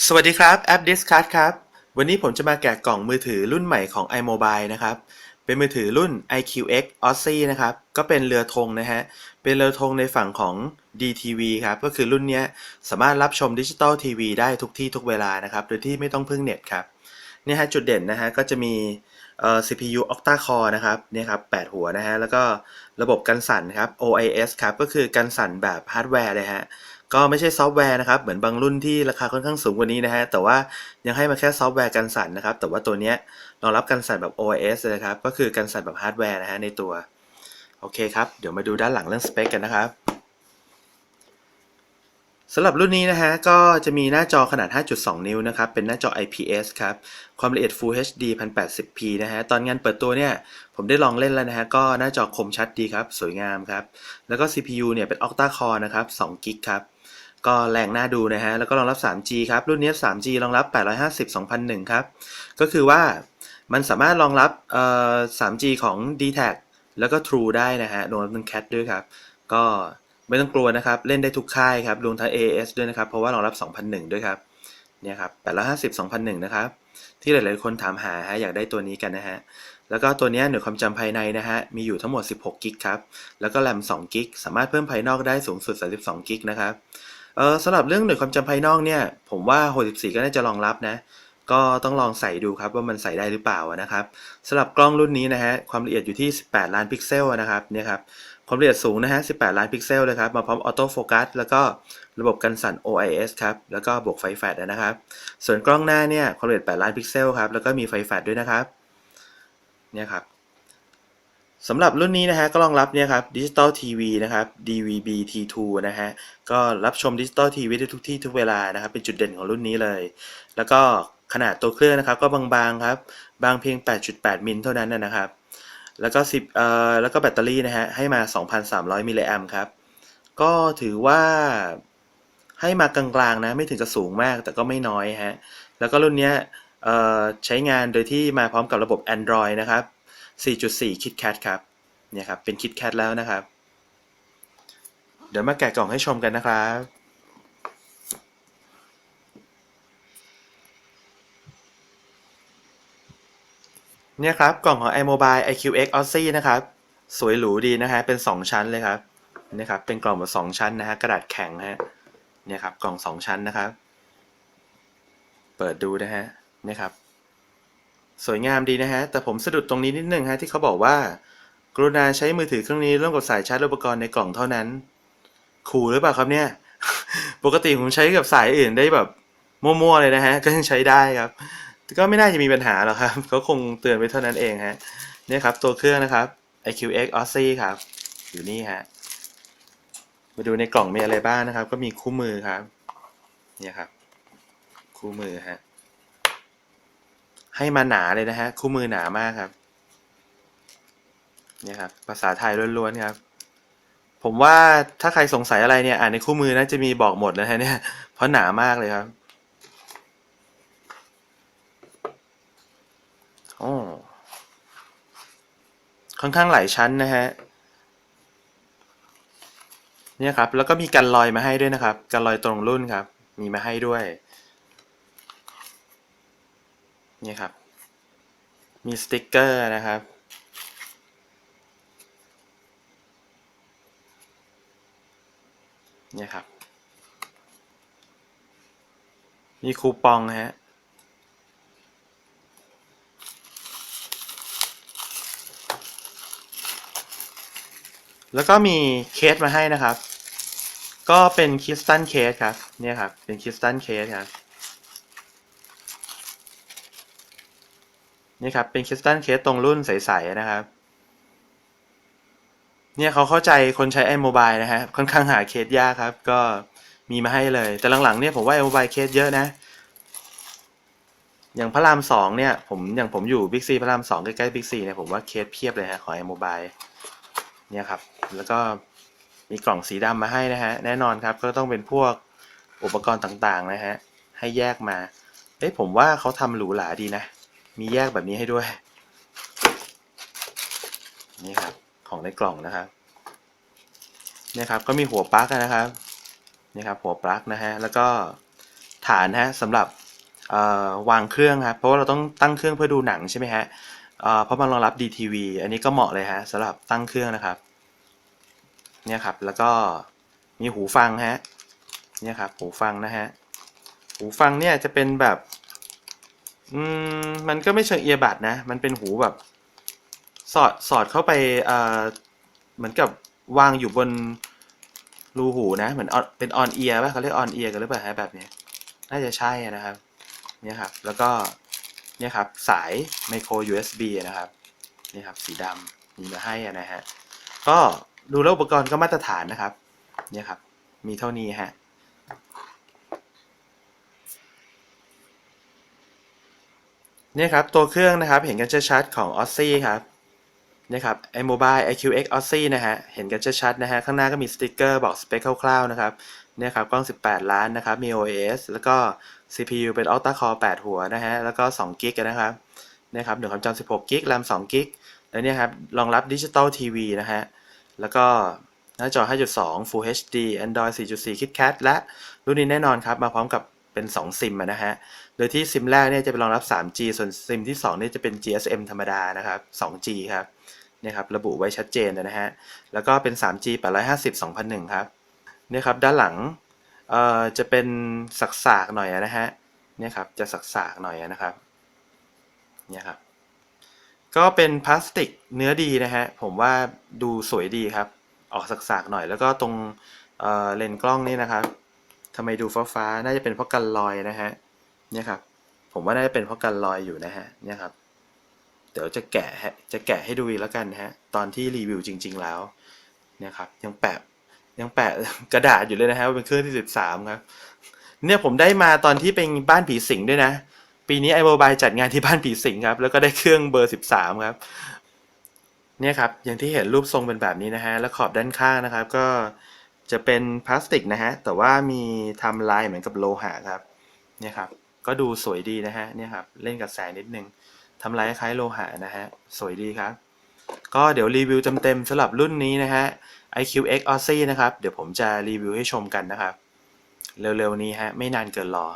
สวัสดีครับ แอป Discard ครับ วันนี้ผมจะมาแกะกล่องมือถือรุ่นใหม่ของ iMobile นะครับ เป็นมือถือรุ่น iQX Aussie นะครับ ก็เป็นเรือธงนะฮะ เป็นเรือธงในฝั่งของ DTV ครับ ก็คือรุ่นนี้สามารถรับชมดิจิตอลทีวีได้ทุกที่ทุกเวลานะครับ โดยที่ไม่ต้องพึ่งเน็ตครับ เนี่ยฮะจุดเด่นนะฮะก็จะมีเอ่อ CPU octa core นะครับ เนี่ยครับ 8 หัวนะฮะ แล้วก็ระบบกันสั่นครับ OIS ครับ ก็คือกันสั่นแบบฮาร์ดแวร์เลยฮะ ก็ไม่ใช่ซอฟต์แวร์นะครับ เหมือนบางรุ่นที่ราคาค่อนข้างสูงกว่านี้นะฮะ แต่ว่ายังให้มาแค่ซอฟต์แวร์กันสั่นนะครับ แต่ว่าตัวเนี้ยรองรับกันสั่นแบบ OS นะครับ ก็คือกันสั่นแบบฮาร์ดแวร์นะฮะในตัว โอเคครับ เดี๋ยวมาดูด้านหลังเรื่องสเปคกันนะครับสำหรับรุ่นนี้นะฮะก็จะมีหน้าจอขนาด 5.2 นิ้วนะครับ เป็นหน้าจอ IPS ครับ ความละเอียด Full HD 1080p นะฮะ ตอนงานเปิดตัวเนี่ย ผมได้ลองเล่นแล้วนะฮะ ก็หน้าจอคมชัดดีครับ สวยงามครับ แล้วก็ CPU เนี่ยเป็น Octa Core นะครับ2 g b ครับ ก็แรงน่าดูนะฮะ แล้วก็รองรับ 3G ครับ รุ่นนี้ 3G รองรับ 850 2001 ครับ ก็คือว่ามันสามารถรองรับเอ่อ 3G ของ d t a c แล้วก็ True ได้นะฮะรวมทั้ง Cat ด้วยครับ ก็ไม่ต้องกลัวนะครับ เล่นได้ทุกค่ายครับ รวมทั้ง as ด้วยนะครับ เพราะว่ารองรับ 2001 ด้วยครับ เนี่ยครับ 850 2001 นะครับ ที่หลาย ๆ คนถามหาฮะ อยากได้ตัวนี้กันนะฮะ แล้วก็ตัวนี้หน่วยความจำภายในนะฮะ มีอยู่ทั้งหมด 16 กิกครับ แล้วก็แรม 2 กิก สามารถเพิ่มภายนอกได้สูงสุด 32 กิกนะครับ เออสำหรับเรื่องหน่วยความจำภายนอกเนี่ย ผมว่า 64 ก็น่าจะรองรับนะ ก็ต้องลองใส่ดูครับว่ามันใส่ได้หรือเปล่านะครับสำหรับกล้องรุ่นนี้นะฮะความละเอียดอยู่ที่ 18 ล้านพิกเซลนะครับเนี่ยครับความละเอียดสูงนะฮะ 18 ล้านพิกเซลเลยครับ มาพร้อมออโต้โฟกัสแล้วก็ระบบกันสั่น OIS ครับ แล้วก็บวกไฟแฟลชนะครับ ส่วนกล้องหน้าเนี่ยความละเอียด 8 ล้านพิกเซลครับ แล้วก็มีไฟแฟลชด้วยนะครับ เนี่ยครับ สำหรับรุ่นนี้นะฮะก็รองรับเนี่ยครับดิจิตอลทีวีนะครับ DVB T2 นะฮะก็รับชมดิจิตอลทีวีได้ทุกที่ทุกเวลานะครับ เป็นจุดเด่นของรุ่นนี้เลย แล้วก็ขนาดตัวเครื่องนะครับ ก็บางๆครับ บางเพียง 8.8 มิลเท่านั้นนะครับ แล้วก็10เอ่อแล้วก็แบตเตอรี่นะฮะให้มา 2,300 มิลลิแอมครับ ก็ถือว่าให้มากลางๆนะไม่ถึงกับสูงมากแต่ก็ไม่น้อยฮะแล้วก็รุ่นเนี้ยเออใช้งานโดยที่มาพร้อมกับระบบ Android นะครับ 4.4 KitKat ครับ เนี่ยครับ เป็น KitKat แล้วนะครับ เดี๋ยวมาแกะกล่องให้ชมกันนะครับ เนี่ยครับ กล่องของ iMobile iQX Aussie นะครับ สวยหรูดีนะฮะ เป็น 2 ชั้นเลยครับเนี่ยครับ เป็นกล่องแบบ2ชั้นนะฮะ กระดาษแข็งฮะ เนี่ยครับ กล่อง 2 ชั้นนะครับ เปิดดูนะฮะเนี่ยครับ สวยงามดีนะฮะ แต่ผมสะดุดตรงนี้นิดนึงฮะที่เขาบอกว่า กรุณาใช้มือถือเครื่องนี้ร่วมกับสายชาร์จอุปกรณ์ในกล่องเท่านั้น ขู่หรือเปล่าครับเนี่ย ปกติผมใช้กับสายอื่นได้แบบมั่วๆเลยนะฮะ ก็ยังใช้ได้ครับ ก็ไม่น่าจะมีปัญหาหรอกครับเขาคงเตือนไว้เท่านั้นเองฮะ เนี่ยครับตัวเครื่องนะครับ iQX Aussie ครับ อยู่นี่ฮะ มาดูในกล่องมีอะไรบ้างนะครับ ก็มีคู่มือครับ เนี่ยครับ คู่มือฮะ ให้มาหนาเลยนะฮะ คู่มือหนามากครับ เนี่ยครับ ภาษาไทยล้วนๆครับ ผมว่าถ้าใครสงสัยอะไรเนี่ย อ่านในคู่มือน่าจะมีบอกหมดนะฮะเนี่ย เพราะหนามากเลยครับโอ้ค่อนข้างหลายชั้นนะฮะ เนี่ยครับ แล้วก็มีกันรอยมาให้ด้วยนะครับ กันรอยตรงรุ่นครับ มีมาให้ด้วย นี่ครับ มีสติกเกอร์นะครับ นี่ครับ มีคูปองฮะแล้วก็มีเคสมาให้นะครับ ก็เป็นคริสตัลเคสครับ เนี่ยครับ เป็นคริสตัลเคสครับ นี่ครับเป็นคริสตัลเคสตรงรุ่นใสๆนะครับ เนี่ยเขาเข้าใจคนใช้ iMobile นะฮะค่อนข้างหาเคสยากครับ ก็มีมาให้เลย แต่หลังๆเนี่ยผมว่า iMobile เคสเยอะนะ อย่างพระรามสองเนี่ยผมอย่างผมอยู่บิ๊กซีพระรามสองใกล้ๆบิ๊กซีเนี่ยผมว่าเคสเพียบเลยฮะของ iMobile เนี่ยครับ แล้วก็มีกล่องสีดำมาให้นะฮะ แน่นอนครับ ก็ต้องเป็นพวกอุปกรณ์ต่างๆนะฮะ ให้แยกมา เอ้ยผมว่าเขาทำหรูหราดีนะ มีแยกแบบนี้ให้ด้วย นี่ครับ ของในกล่องนะครับนี่ครับ ก็มีหัวปลั๊กนะครับ นี่ครับ หัวปลั๊กนะฮะ แล้วก็ฐานฮะสำหรับวางเครื่องครับ เพราะว่าเราต้องตั้งเครื่องเพื่อดูหนังใช่ไหมฮะเอ่อเพราะมันรองรับ DTV อันนี้ก็เหมาะเลยฮะสำหรับตั้งเครื่องนะครับ เนี่ยครับ แล้วก็มีหูฟังฮะ เนี่ยครับ หูฟังนะฮะ หูฟังเนี่ยจะเป็นแบบ อืมมันก็ไม่เชิงเอียบัดนะ มันเป็นหูแบบ สอดสอดเข้าไปเอ่อเหมือนกับวางอยู่บนรูหูนะ เหมือนเป็นออนเอียร์ป่ะเขาเรียกออนเอียร์กันหรือเปล่าฮะแบบนี้น่าจะใช่นะครับ เนี่ยครับ แล้วก็เนี่ยครับ สายไมโคร USB นะครับนี่ครับ สีดำมีมาให้อะนะฮะ ก็ดูแล้วอุปกรณ์ก็มาตรฐานนะครับ เนี่ยครับ มีเท่านี้ฮะ เนี่ยครับตัวเครื่องนะครับเห็นกันชัดๆของ o s s i ครับนี่ครับ iMobile iQX o s s i นะฮะเห็นกันชัดๆนะฮะข้างหน้าก็มีสติกเกอร์บอกสเปคคร่าวๆนะครับเนี่ยครับกล้อง 18 ล้านนะครับมี OS แล้วก็ CPU เป็น Octa Core 8 หัวนะฮะแล้วก็2กิกนะครับเนี่ยครับหนึ่งความจำ16กิก RAM 2กิกแล้วเนี่ยครับรองรับดิจิตอลทีวีนะฮะแล้วก็หน้าจอ 5.2 Full HD Android 4.4 KitKat และรุ่นนี้แน่นอนครับมาพร้อมกับ เป็น2ซิมนะฮะ โดยที่ซิมแรกเนี่ยจะเป็นรองรับ 3G ส่วนซิมที่2เนี่ยจะเป็น GSM ธรรมดานะครับ 2G ครับเนี่ยครับระบุไว้ชัดเจนนะฮะ แล้วก็เป็น 3G 850 2001 ครับเนี่ยครับด้านหลังเอ่อจะเป็นสักๆหน่อยนะฮะเนี่ยครับจะสักๆหน่อยนะครับเนี่ยครับก็เป็นพลาสติกเนื้อดีนะฮะผมว่าดูสวยดีครับ ออกสักๆหน่อยแล้วก็ตรงเเลนส์กล้องนี่นะครับ ทำไมดูฟ้าๆน่าจะเป็นเพราะกันรอยนะฮะเนี่ยครับผมว่าน่าจะเป็นเพราะกันรอยอยู่นะฮะเนี่ยครับเดี๋ยวจะแกะฮะจะแกะให้ดูอีกแล้วกันนะฮะตอนที่รีวิวจริง ๆแล้วเนี่ยครับยังแปะยังแปะกระดาษอยู่เลยนะฮะเป็นเครื่องที่13ครับเนี่ยผมได้มาตอนที่เป็นบ้านผีสิงด้วยนะ ปีนี้ iMobile จัดงานที่บ้านผีสิงครับ แล้วก็ได้เครื่องเบอร์13ครับเนี่ยครับอย่างที่เห็นรูปทรงเป็นแบบนี้นะฮะแล้วขอบด้านข้างนะครับ ก็ จะเป็นพลาสติกนะฮะ แต่ว่ามีทำลายเหมือนกับโลหะครับ เนี่ยครับ ก็ดูสวยดีนะฮะ เนี่ยครับ เล่นกับแสงนิดนึงทำลายคล้ายโลหะนะฮะ สวยดีครับ ก็เดี๋ยวรีวิวเต็มๆสำหรับรุ่นนี้นะฮะ iQX Aussie นะครับ เดี๋ยวผมจะรีวิวให้ชมกันนะครับ เร็วๆนี้ฮะ ไม่นานเกินรอ